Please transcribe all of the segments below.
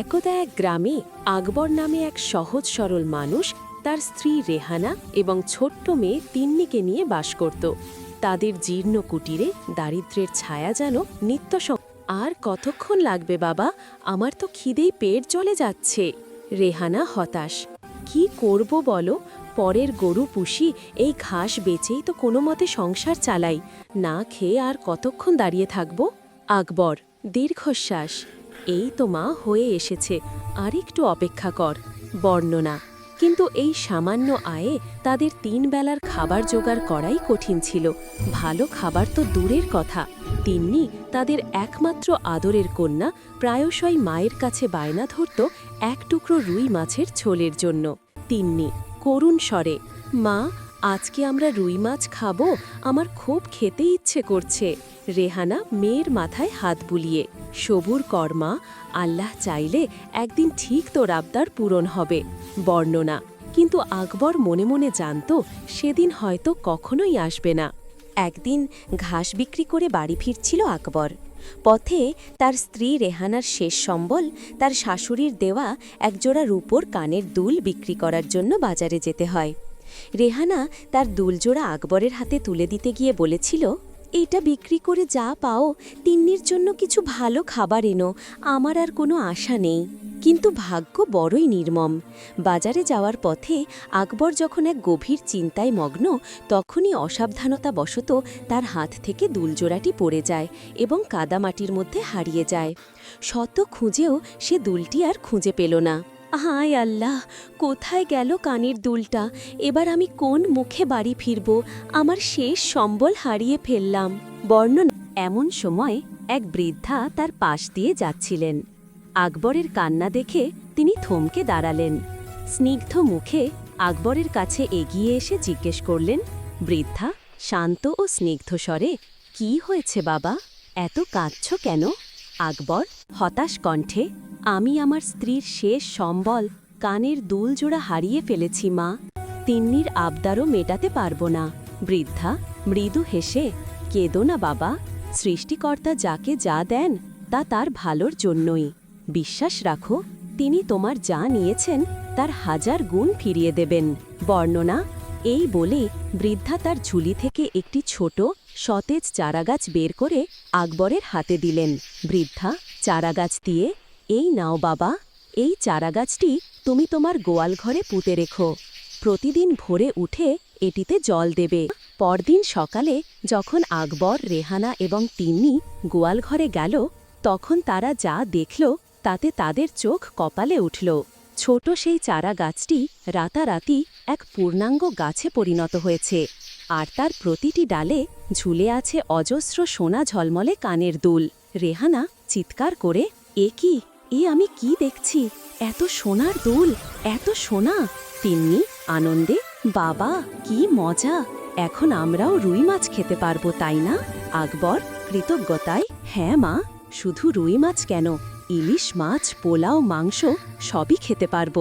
একদা এক গ্রামে আকবর নামে এক সহজ সরল মানুষ তার স্ত্রী রেহানা এবং ছোট্ট মেয়ে তিন্নিকে নিয়ে বাস করত। তাদের জীর্ণ কুটিরে দারিদ্র্যের ছায়া যেন নিত্য আর কতক্ষণ লাগবে বাবা? আমার তো খিদেই পেট জ্বলে যাচ্ছে। রেহানা হতাশ। কি করব বলো? পরের গরু পুষি, এই ঘাস বেচেই তো কোনো মতে সংসার চালাই। না খেয়ে আর কতক্ষণ দাঁড়িয়ে থাকব? আকবর, দীর্ঘশ্বাস। এই তো মা হয়ে এসেছে আর একটু অপেক্ষা কর, বর্ণনা। কিন্তু এই সামান্য আয়ে তাদের তিন বেলার খাবার জোগাড় করাই কঠিন ছিল, ভালো খাবার তো দূরের কথা। তিন্নি তাদের একমাত্র আদরের কন্যা, প্রায়শই মায়ের কাছে বায়না ধরত এক টুকরো রুই মাছের ছোলের জন্য। তিন্নি, করুণ স্বরে, মা আজকে আমরা রুই মাছ খাব, আমার খুব খেতে ইচ্ছে করছে। রেহানা মেয়ের মাথায় হাত বুলিয়ে, সবুর কর্মা, আল্লাহ চাইলে একদিন ঠিক তোর আবদার পূরণ হবে। বর্ণনা, কিন্তু আকবর মনে মনে জানত, সেদিন হয়তো কখনোই আসবে না। একদিন ঘাস বিক্রি করে বাড়ি ফিরছিল আকবর। পথে তার স্ত্রী রেহানার শেষ সম্বল, তার শাশুড়ির দেওয়া একজোড়া রূপোর কানের দুল বিক্রি করার জন্য বাজারে যেতে হয়। রেহানা তার দুলজোড়া আকবরের হাতে তুলে দিতে গিয়ে বলেছিল এটা বিক্রি করে যা পাও, তিন্নির জন্য কিছু ভালো খাবার এনো, আমার আর কোনো আশা নেই। কিন্তু ভাগ্য বড়ই নির্মম। বাজারে যাওয়ার পথে আকবর যখন এক গভীর চিন্তায় মগ্ন, তখনই অসাবধানতাবশত তার হাত থেকে দুলজোড়াটি পড়ে যায় এবং কাদামাটির মধ্যে হারিয়ে যায়। শত খুঁজেও সে দুলটি আর খুঁজে পেল না। হায় আল্লাহ, কোথায় গেল কানের দুলটা? এবার আমি কোন মুখে বাড়ি ফিরব? আমার শেষ সম্বল হারিয়ে ফেললাম। বর্ণনা এমন সময় এক বৃদ্ধা তার পাশ দিয়ে যাচ্ছিলেন। আকবরের কান্না দেখে তিনি থমকে দাঁড়ালেন। স্নিগ্ধ মুখে আকবরের কাছে এগিয়ে এসে জিজ্ঞেস করলেন, বৃদ্ধা, শান্ত ও স্নিগ্ধ স্বরে কি হয়েছে বাবা? এত কাঁদছ কেন? আকবর হতাশ কণ্ঠে আমি আমার স্ত্রীর শেষ সম্বল কানের দুল জোড়া হারিয়ে ফেলেছি, মা। তিন্নির আবদারও মেটাতে পারব না। বৃদ্ধা, মৃদু হেসে, কেদো না বাবা। সৃষ্টিকর্তা যাকে যা দেন, তা তার ভালোর জন্যই। বিশ্বাস রাখো, তিনি তোমার যা নিয়েছেন, তার হাজার গুণ ফিরিয়ে দেবেন। বর্ণনা, এই বলে বৃদ্ধা তার ঝুলি থেকে একটি ছোট, সতেজ চারাগাছ বের করে আকবরের হাতে দিলেন। বৃদ্ধা চারাগাছ দিয়ে এই নাও বাবা, এই চারাগাছটি তুমি তোমার গোয়াল ঘরে পুঁতে রেখো। প্রতিদিন ভোরে উঠে এটিতে জল দেবে। পরদিন সকালে যখন আকবর, রেহানা এবং তিন্নি গোয়াল ঘরে গেল, তখন তারা যা দেখল তাতে তাদের চোখ কপালে উঠল। ছোট সেই চারা গাছটি রাতারাতি এক পূর্ণাঙ্গ গাছে পরিণত হয়েছে। আর তার প্রতিটি ডালে ঝুলে আছে অজস্র সোনা ঝলমলে কানের দুল। রেহানা চিৎকার করে, এ কি? এ আমি কি দেখছি? এত সোনার দুল, এত সোনা। তিন্নি, আনন্দে, বাবা, কি মজা। এখন আমরাও রুই মাছ খেতে পারব, তাই না? আকবর, কৃতজ্ঞতায় হ্যাঁ মা, শুধু রুই মাছ কেন? ইলিশ মাছ, পোলাও, মাংস, সবই খেতে পারব।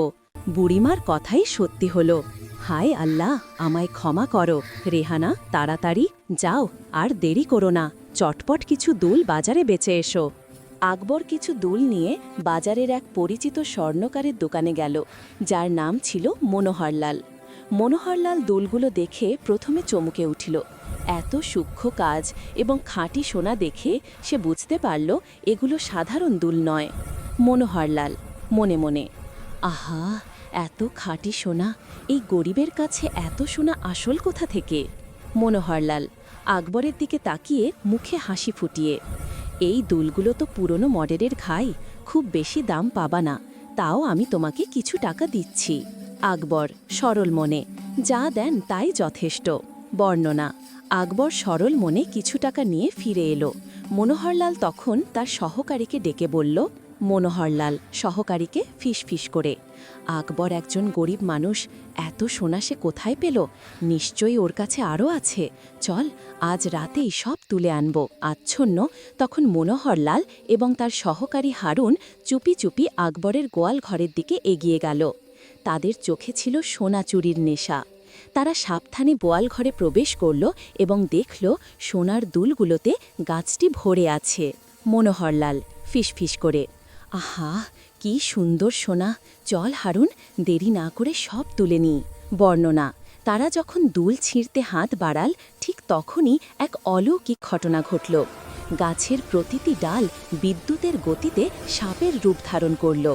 বুড়িমার কথাই সত্যি হলো। হায় আল্লাহ, আমায় ক্ষমা করো। রেহানা, তাড়াতাড়ি, যাও, আর দেরি করো না। চটপট কিছু দুল বাজারে বেচে এসো। আকবর কিছু দুল নিয়ে বাজারের এক পরিচিত স্বর্ণকারের দোকানে গেল, যার নাম ছিল মনোহরলাল। মনোহরলাল দুলগুলো দেখে প্রথমে চমকে উঠিল। এত সূক্ষ্ম কাজ এবং খাঁটি সোনা দেখে সে বুঝতে পারল এগুলো সাধারণ দুল নয়। মনোহরলাল মনে মনে, আহা, এত খাঁটি সোনা, এই গরিবের কাছে এত সোনা আসল কোথা থেকে? মনোহরলাল আকবরের দিকে তাকিয়ে মুখে হাসি ফুটিয়ে এই দুলগুলো তো পুরনো মডেলের ঘাই, খুব বেশি দাম পাবা না। তাও আমি তোমাকে কিছু টাকা দিচ্ছি। আকবর, সরল মনে। যা দেন তাই যথেষ্ট। বর্ণনা, আকবর সরল মনে কিছু টাকা নিয়ে ফিরে এলো। মনোহরলাল তখন তার সহকারীকে ডেকে বলল মনোহরলাল সহকারীকে ফিস করে। আকবর একজন গরিব মানুষ, এত সোনা সে কোথায় পেল? নিশ্চয়ই ওর কাছে আরও আছে। চল, আজ রাতেই সব তুলে আনব। আচ্ছন্ন, তখন মনোহরলাল এবং তার সহকারী হারুন চুপি চুপি আকবরের গোয়াল ঘরের দিকে এগিয়ে গেল। তাদের চোখে ছিল সোনা চুরির নেশা। তারা সাবধানে বোয়াল ঘরে প্রবেশ করল এবং দেখল সোনার দুলগুলোতে গাছটি ভরে আছে। মনোহরলাল ফিসফিস করে আহা, কি সুন্দর সোনা। চল হারুন, দেরি না করে সব তুলে নিই। বর্ণনা, তারা যখন দুল ছিঁড়তে হাত বাড়াল, ঠিক তখনই এক অলৌকিক ঘটনা ঘটল। গাছের প্রতিটি ডাল বিদ্যুতের গতিতে সাপের রূপ ধারণ করল।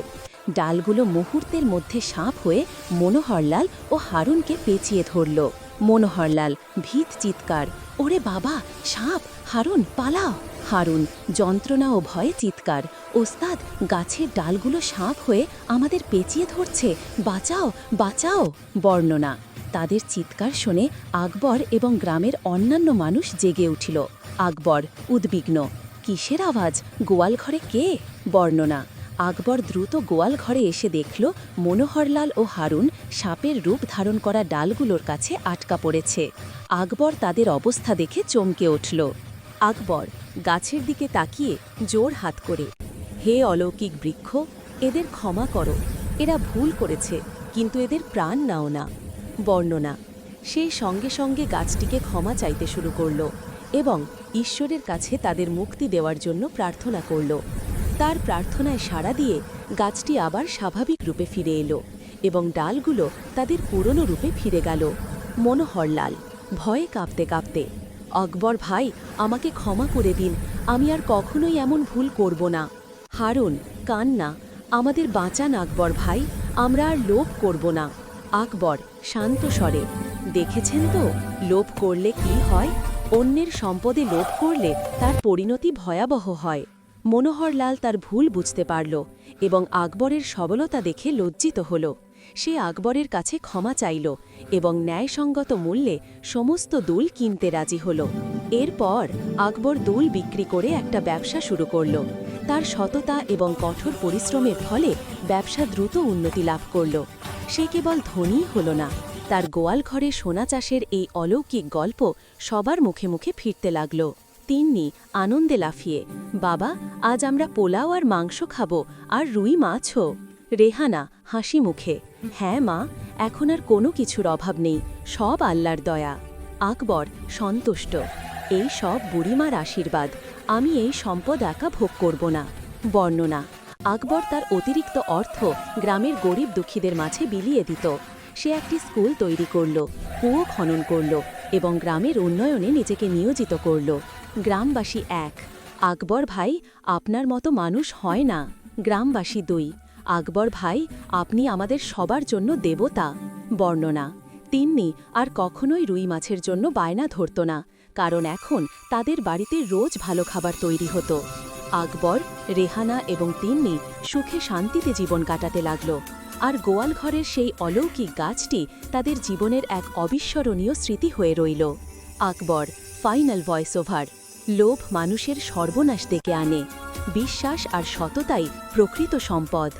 ডালগুলো মুহূর্তের মধ্যে সাপ হয়ে মনোহরলাল ও হারুনকে পেঁচিয়ে ধরল। মনোহরলাল, ভীত চিৎকার, ওরে বাবা, সাপ, হারুন, পালাও। হারুন, যন্ত্রণা ও ভয়ে চিৎকার, ওস্তাদ, গাছের ডালগুলো সাপ হয়ে আমাদের পেঁচিয়ে ধরছে, বাঁচাও বাঁচাও, বর্ণনা। তাদের চিৎকার শুনে আকবর এবং গ্রামের অন্যান্য মানুষ জেগে উঠিল। আকবর, উদ্বিগ্ন, কিসের আওয়াজ গোয়াল ঘরে কে? বর্ণনা আকবর দ্রুত গোয়াল ঘরে এসে দেখল মনোহরলাল ও হারুন সাপের রূপ ধারণ করা ডালগুলোর কাছে আটকা পড়েছে। আকবর তাদের অবস্থা দেখে চমকে উঠল। আকবর, গাছের দিকে তাকিয়ে জোর হাত করে, হে অলৌকিক বৃক্ষ, এদের ক্ষমা করো। এরা ভুল করেছে, কিন্তু এদের প্রাণ নাও না। বর্ণনা, সে সঙ্গে সঙ্গে গাছটিকে ক্ষমা চাইতে শুরু করল এবং ঈশ্বরের কাছে তাদের মুক্তি দেওয়ার জন্য প্রার্থনা করল। তার প্রার্থনায় সাড়া দিয়ে গাছটি আবার স্বাভাবিক রূপে ফিরে এলো এবং ডালগুলো তাদের পুরনো রূপে ফিরে গেল। মনোহরলাল ভয়ে কাঁপতে কাঁপতে, আকবর ভাই, আমাকে ক্ষমা করে দিন, আমি আর কখনোই এমন ভুল করব না। হারুন, কান্না, আমাদের বাঁচান আকবর ভাই, আমরা আর লোভ করব না। আকবর, শান্ত স্বরে, দেখেছেন তো, লোভ করলে কি হয়? অন্যের সম্পদে লোভ করলে তার পরিণতি ভয়াবহ হয়। মনোহরলাল তার ভুল বুঝতে পারল এবং আকবরের সবলতা দেখে লজ্জিত হল। সে আকবরের কাছে ক্ষমা চাইল এবং ন্যায়সঙ্গত মূল্যে সমস্ত দুল কিনতে রাজি হল। এরপর আকবর দুল বিক্রি করে একটা ব্যবসা শুরু করল। তার সততা এবং কঠোর পরিশ্রমের ফলে ব্যবসা দ্রুত উন্নতি লাভ করল। সে কেবল ধনীই হল না, তার গোয়াল ঘরে সোনা চাষের এই অলৌকিক গল্প সবার মুখে মুখে ফিরতে লাগল। তিন্নি আনন্দে লাফিয়ে, বাবা, আজ আমরা পোলাও আর মাংস খাব আর রুই মাছও। রেহানা হাসি মুখে হ্যাঁ মা, এখন আর কোনো কিছুর অভাব নেই, সব আল্লাহর দয়া। আকবর সন্তুষ্ট, এই সব বুড়িমার আশীর্বাদ, আমি এই সম্পদ একা ভোগ করব না। বর্ণনা, আকবর তার অতিরিক্ত অর্থ গ্রামের গরিব দুঃখীদের মাঝে বিলিয়ে দিত। সে একটি স্কুল তৈরি করল কুয়ো খনন করল এবং গ্রামের উন্নয়নে নিজেকে নিয়োজিত করল। গ্রামবাসী এক। আকবর ভাই, আপনার মতো মানুষ হয় না। গ্রামবাসী দুই। আকবর ভাই, আপনি আমাদের সবার জন্য দেবতা, বর্ণনা। তিন্নি, আর কখনোই রুই মাছের জন্য বায়না ধরত না, কারণ এখন তাদের বাড়িতে রোজ ভালো খাবার তৈরি হতো। আকবর, রেহানা এবং তিন্নি সুখে শান্তিতে জীবন কাটাতে লাগল, আর গোয়াল ঘরের সেই অলৌকিক গাছটি তাদের জীবনের এক অবিস্মরণীয় স্মৃতি হয়ে রইল। Akbar, final voice over. লোভ মানুষের সর্বনাশ ডেকে আনে। বিশ্বাস আর সততাই প্রকৃত সম্পদ।